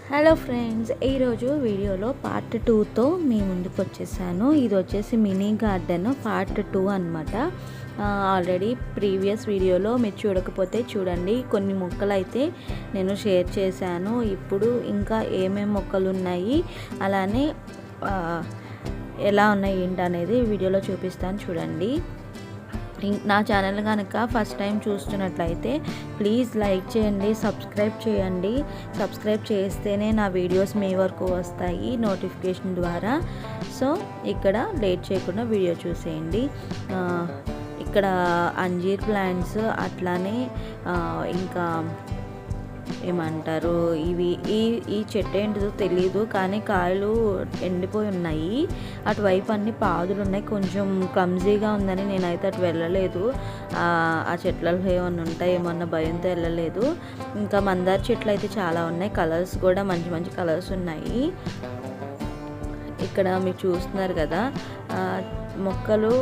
Hello friends ఈరోజు వీడియోలో part టూతో మీ ముందుకు వచ్చేసాను. ఇది వచ్చేసి మినీ గార్డెన్ పార్ట్ టూ అనమాట ఆల్రెడీ ప్రీవియస్ వీడియోలో మీరు చూడకపోతే చూడండి. కొన్ని మొక్కలు అయితే నేను షేర్ చేశాను. ఇప్పుడు ఇంకా ఏమేమి మొక్కలు ఉన్నాయి అలానే ఎలా ఉన్నాయి ఏంటి అనేది వీడియోలో చూపిస్తాను చూడండి. నా ఛానల్ కనుక ఫస్ట్ టైం చూస్తున్నట్లయితే ప్లీజ్ లైక్ చేయండి సబ్స్క్రైబ్ చేయండి. సబ్స్క్రైబ్ చేస్తేనే నా వీడియోస్ మీ వరకు వస్తాయి నోటిఫికేషన్ ద్వారా. సో ఇక్కడ లేట్ చేయకుండా వీడియో చూసేయండి. ఇక్కడ అంజీర్ ప్లాంట్స్ అట్లానే ఇంకా ఏమంటారు? ఇవి ఈ ఈ చెట్టు ఏంటిదో తెలియదు కానీ కాయలు ఎండిపోయి ఉన్నాయి. అటువైపు అన్ని పాదులు ఉన్నాయి. కొంచెం క్లమ్జీగా ఉందని నేనైతే అటు వెళ్ళలేదు. ఆ చెట్లలో ఏమన్నా ఉంటాయి ఏమన్నా భయంతో వెళ్ళలేదు. ఇంకా మందార చెట్లు అయితే చాలా ఉన్నాయి. కలర్స్ కూడా మంచి మంచి కలర్స్ ఉన్నాయి. ఇక్కడ మీరు చూస్తున్నారు కదా మొక్కలు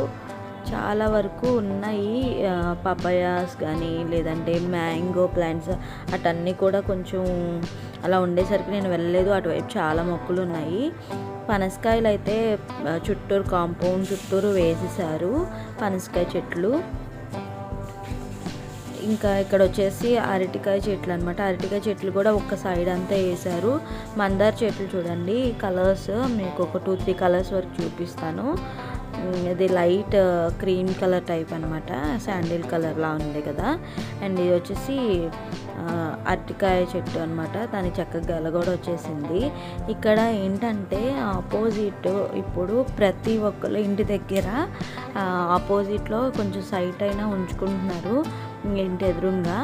చాలా వరకు ఉన్నాయి పపాయాస్ కానీ లేదంటే మ్యాంగో ప్లాంట్స్ అటన్నీ కూడా కొంచెం అలా ఉండేసరికి నేను వెళ్ళలేదు. అటువైపు చాలా మొక్కలు ఉన్నాయి. పనసకాయలు అయితే చుట్టూరు కాంపౌండ్ చుట్టూరు వేసేసారు పనసకాయ చెట్లు. ఇంకా ఇక్కడ వచ్చేసి అరటికాయ చెట్లు అనమాట అరటికాయ చెట్లు కూడా ఒక సైడ్ అంతా వేసారు మందార చెట్లు చూడండి కలర్స్ మీకు ఒక టూ త్రీ కలర్స్ వరకు చూపిస్తాను. ఇది లైట్ క్రీమ్ కలర్ టైప్ అనమాట శాండిల్ కలర్లా ఉంది కదా. అండ్ ఇది వచ్చేసి అరటికాయ చెట్టు అనమాట దాని చక్కగా గెల కూడా వచ్చేసింది. ఇక్కడ ఏంటంటే ఆపోజిట్ ఇప్పుడు ప్రతి ఒక్కరు ఇంటి దగ్గర ఆపోజిట్లో కొంచెం సైట్ అయినా ఉంచుకుంటున్నారు. ఇంటి ఎదురుగా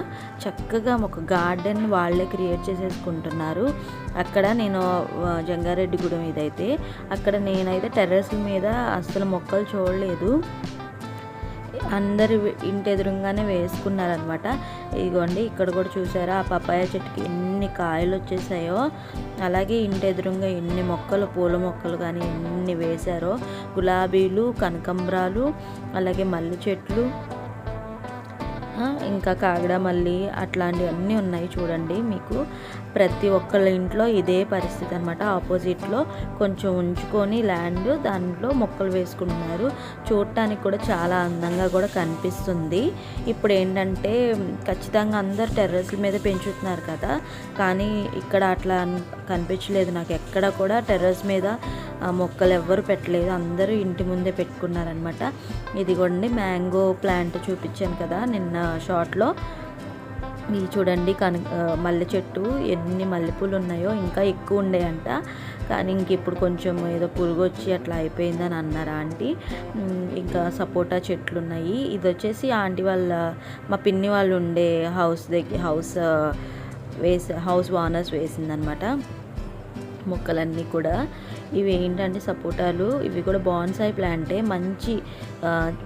చక్కగా ఒక గార్డెన్ వాళ్ళే క్రియేట్ చేసేసుకుంటున్నారు. అక్కడ నేను జంగారెడ్డి గుడి మీద అయితే అక్కడ నేనైతే టెర్రస్ మీద అస్సలు మొక్కలు చూడలేదు. అందరు ఇంటి ఎదురుగానే వేసుకున్నారనమాట. ఇదిగోండి ఇక్కడ కూడా చూసారా ఆ పపాయ చెట్టుకి ఎన్ని కాయలు వచ్చేసాయో అలాగే ఇంటి ఎదురుగా ఎన్ని మొక్కలు పూల మొక్కలు కానీ ఎన్ని వేశారో గులాబీలు కనకంబరాలు అలాగే మల్లె చెట్లు ఇంకా కాగడ మల్లి అట్లాంటివన్నీ ఉన్నాయి చూడండి. మీకు ప్రతి ఒక్కళ్ళ ఇంట్లో ఇదే పరిస్థితి అనమాట ఆపోజిట్లో కొంచెం ఉంచుకొని ల్యాండ్ దాంట్లో మొక్కలు వేసుకుంటున్నారు. చూడటానికి కూడా చాలా అందంగా కూడా కనిపిస్తుంది. ఇప్పుడు ఏంటంటే ఖచ్చితంగా అందరు టెర్రస్ల మీద పెంచుతున్నారు కదా. కానీ ఇక్కడ అట్లా కనిపించలేదు. నాకు ఎక్కడ కూడా టెర్రస్ మీద మొక్కలు ఎవ్వరు పెట్టలేదు. అందరూ ఇంటి ముందే పెట్టుకున్నారనమాట ఇదిగోండి మ్యాంగో ప్లాంట్ చూపించాను కదా నిన్న. షార్ట్లో. ఇది చూడండి కన మల్లె చెట్టు ఎన్ని మల్లెపూలు ఉన్నాయో ఇంకా ఎక్కువ ఉండేయంట. కానీ ఇంక ఇప్పుడు కొంచెం ఏదో పురుగు వచ్చి అట్లా అయిపోయిందని అన్నారు ఆంటీ. ఇంకా సపోటా చెట్లు ఉన్నాయి ఇది వచ్చేసి ఆంటీ వాళ్ళ మా పిన్ని వాళ్ళు ఉండే హౌస్ దగ్గర హౌస్ వేసి హౌస్ ఓనర్స్ వేసిందనమాట. మొక్కలన్నీ కూడా. ఇవి ఏంటంటే సపోటాలు. ఇవి కూడా బాన్సాయి ప్లాంటే. మంచి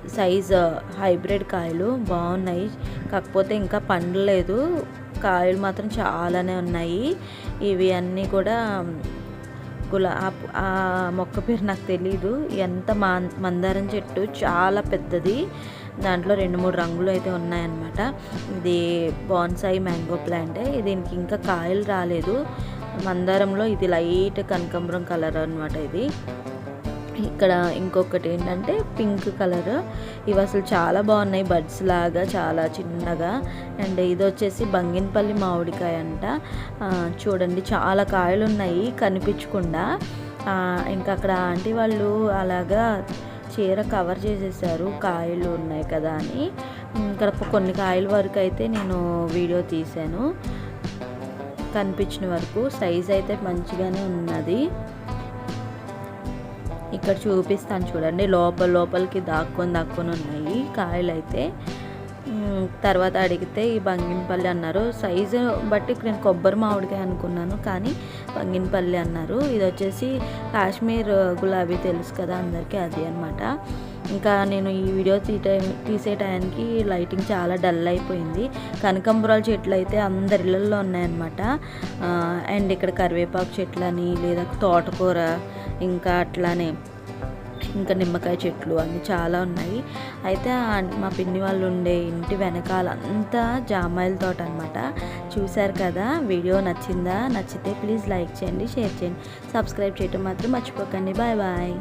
సైజ్ హైబ్రిడ్ కాయలు. బాగున్నాయి. కాకపోతే ఇంకా పండలేదు. కాయలు మాత్రం చాలానే ఉన్నాయి. ఇవి అన్నీ కూడా గులా ఆ- ఆ మొక్క పేరు నాకు తెలీదు. ఎంత మా మందారం చెట్టు చాలా పెద్దది. దాంట్లో రెండు మూడు రంగులు అయితే ఉన్నాయన్నమాట. ఇది బాన్సాయి మ్యాంగో ప్లాంటే. దీనికి ఇంకా కాయలు రాలేదు. మందారంలో ఇది లైట్ కనకంబరం కలర్ అనమాట ఇది. ఇక్కడ ఇంకొకటి ఏంటంటే పింక్ కలర్. ఇవి అసలు చాలా బాగున్నాయి బడ్స్ లాగా చాలా చిన్నగా. అండ్ ఇది వచ్చేసి బంగినపల్లి మామిడికాయ అంట. చూడండి చాలా కాయలు ఉన్నాయి కనిపించకుండా. ఇంకా అక్కడ ఆంటీ వాళ్ళు అలాగా చీర కవర్ చేసేసారు. కాయలు ఉన్నాయి కదా అని. ఇక్కడ కొన్ని కాయల వరకు అయితే నేను వీడియో తీశాను. కనిపించిన వరకు సైజ్ అయితే మంచిగానే ఉన్నది. ఇక్కడ చూపిస్తాను చూడండి లోపల లోపలికి దాక్కొని దాక్కొని ఉన్నాయి కాయలు అయితే తర్వాత అడిగితే ఈ బంగినపల్లి అన్నారు. సైజు బట్టి నేను కొబ్బరి మామిడికాయ అనుకున్నాను కానీ బంగినపల్లి అన్నారు. ఇది వచ్చేసి కాశ్మీర్ గులాబీ తెలుసు కదా అందరికీ అది అనమాట ఇంకా నేను ఈ వీడియో తీటే తీసే టైంకి లైటింగ్ చాలా డల్ అయిపోయింది. కనకంబరాల చెట్లు అయితే అందరి ఇళ్ళల్లో ఉన్నాయన్నమాట. అండ్ ఇక్కడ కరివేపాకు చెట్లు అని లేదా తోటకూర ఇంకా అట్లానే ఇంకా నిమ్మకాయ చెట్లు అన్నీ చాలా ఉన్నాయి. అయితే మా పిన్ని వాళ్ళు ఉండే ఇంటి వెనకాల అంతా జామాయిల తోట అనమాట చూశారు కదా వీడియో నచ్చిందా? నచ్చితే ప్లీజ్ లైక్ చేయండి షేర్ చేయండి. సబ్స్క్రైబ్ చేయటం మాత్రం మర్చిపోకండి. Bye bye.